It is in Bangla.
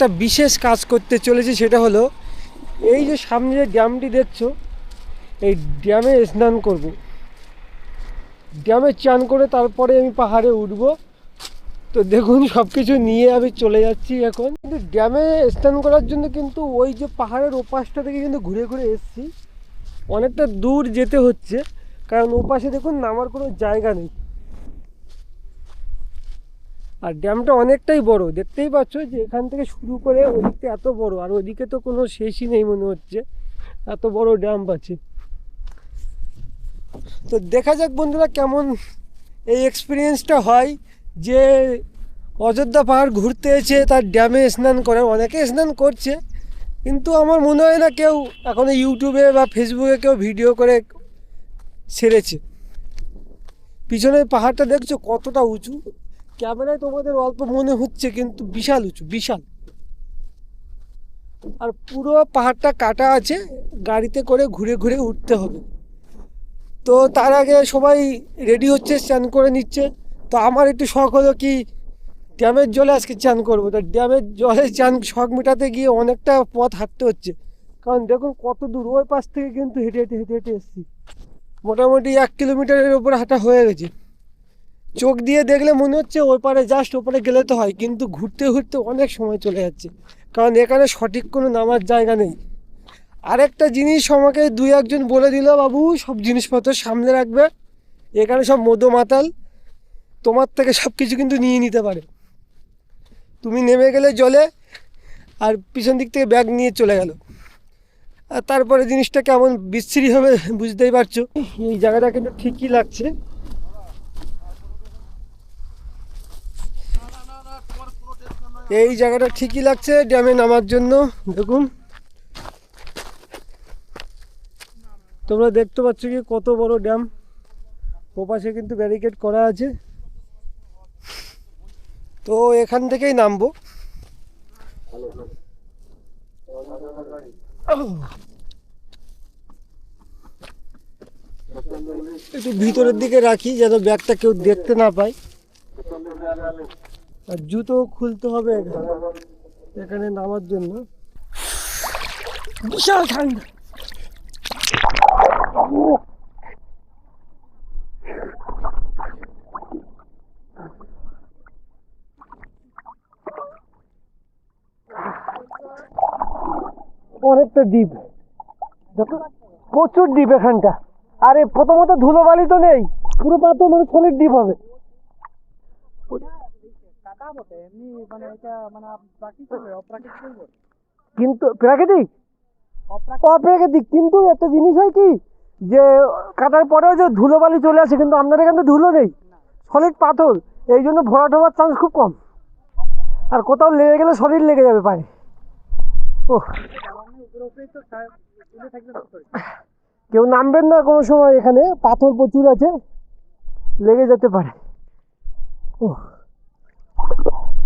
একটা বিশেষ কাজ করতে চলেছি সেটা হলো, এই যে সামনে যে ড্যামটি দেখছ, এই ড্যামে স্নান করব। ড্যামে চান করে তারপরে আমি পাহাড়ে উঠবো। তো দেখুন সব কিছু নিয়ে আমি চলে যাচ্ছি এখন। কিন্তু ড্যামে স্নান করার জন্য কিন্তু ওই যে পাহাড়ের ওপাশটা থেকে কিন্তু ঘুরে ঘুরে এসেছি। অনেকটা দূর যেতে হচ্ছে, কারণ ওপাশে দেখুন, নামার কোনো জায়গা নেই। আর ড্যামটা অনেকটাই বড়। দেখতেই পাচ্ছ যে এখান থেকে শুরু করে ওদিকটা এত বড়, আর ওদিকে তো কোনো শেষই নেই মনে হচ্ছে। এত বড় ড্যাম আছে। তো দেখা যাক বন্ধুরা কেমন এই এক্সপিরিয়েন্সটা হয়, যে অযোধ্যা পাহাড় ঘুরতে এসে তার ড্যামে স্নান করে। অনেকে স্নান করছে, কিন্তু আমার মনে হয় না কেউ এখন ইউটিউবে বা ফেসবুকে কেউ ভিডিও করে ছেড়েছে। পিছনের পাহাড়টা দেখছ কতটা উঁচু। ক্যামেরায় তোমাদের অল্প মনে হচ্ছে, কিন্তু বিশাল উঁচু, বিশাল। আর পুরো পাহাড়টা কাটা আছে, গাড়িতে করে ঘুরে ঘুরে উঠতে হবে। তো তার আগে সবাই রেডি হচ্ছে, স্নান করে নিচ্ছে। তো আমার একটু শখ হলো কি, ড্যামের জলে আজকে চান করব। তো ড্যামের জলে চান শখ মেটাতে গিয়ে অনেকটা পথ হাঁটতে হচ্ছে। কারণ দেখুন কত দূর, ওই পাশ থেকে কিন্তু হেঁটে হেঁটে হেঁটে হেঁটে এসেছি। মোটামুটি এক কিলোমিটারের উপরে হাঁটা হয়ে গেছে। চোখ দিয়ে দেখলে মনে হচ্ছে ওই পারে জাস্ট ওপারে গেলে তো হয়, কিন্তু ঘুরতে ঘুরতে অনেক সময় চলে যাচ্ছে। কারণ এখানে সঠিক কোনো নামার জায়গা নেই। আরেকটা জিনিস আমাকে দুই একজন বলে দিল, বাবু, সব জিনিসপত্র সামনে রাখবে। এখানে সব মধু মাতাল। তোমার থেকে সব কিছু কিন্তু নিয়ে নিতে পারে। তুমি নেমে গেলে জলে, আর পিছন দিক থেকে ব্যাগ নিয়ে চলে গেল। আর তারপরে জিনিসটা কেমন বিচ্ছিরি হবে বুঝতেই পারছ। এই জায়গাটা কিন্তু ঠিকই লাগছে। এই জায়গাটা ঠিকই লাগছে ড্যামে নামার জন্য। দেখুন। তোমরা দেখতে পাচ্ছ কি কত বড় ড্যাম। ওপাশে কিন্তু ব্যারিকেড করা আছে। তো এখান থেকেই নামবো। একটু ভিতরের দিকে রাখি যেন ব্যাগটা কেউ দেখতে না পায়। আর জুতো খুলতে হবে এখানে। এখানে নামার জন্য। বিশাল ঠান্ডা। অনেকটা যত প্রচুর ডিপ এখানটা। আরে, প্রথমত ধুলো বালি তো নেই। পুরো পাথর মানে সলিড ডিপ হবে। কাটা বটে এমনি মানে এটা মানে প্রাকৃতিক অপ্রাকৃতিক কিন্তু প্রাকৃতিক? অপ্রাকৃতিক। কিন্তু একটা জিনিস হয় কি যে কাটার পরেও যে ধুলো বালি চলে আসে কিন্তু আপনাদের এখানে ধুলো নেই। সলিড পাথর এই জন্য ভরাট হওয়ার চান্স খুব কম। আর কোথাও লেগে গেলে শরীর লেগে যাবে পায়ে। ও। কেউ নামবেন না কোনো সময় এখানে পাথর প্রচুর আছে লেগে যেতে পারে। ও example.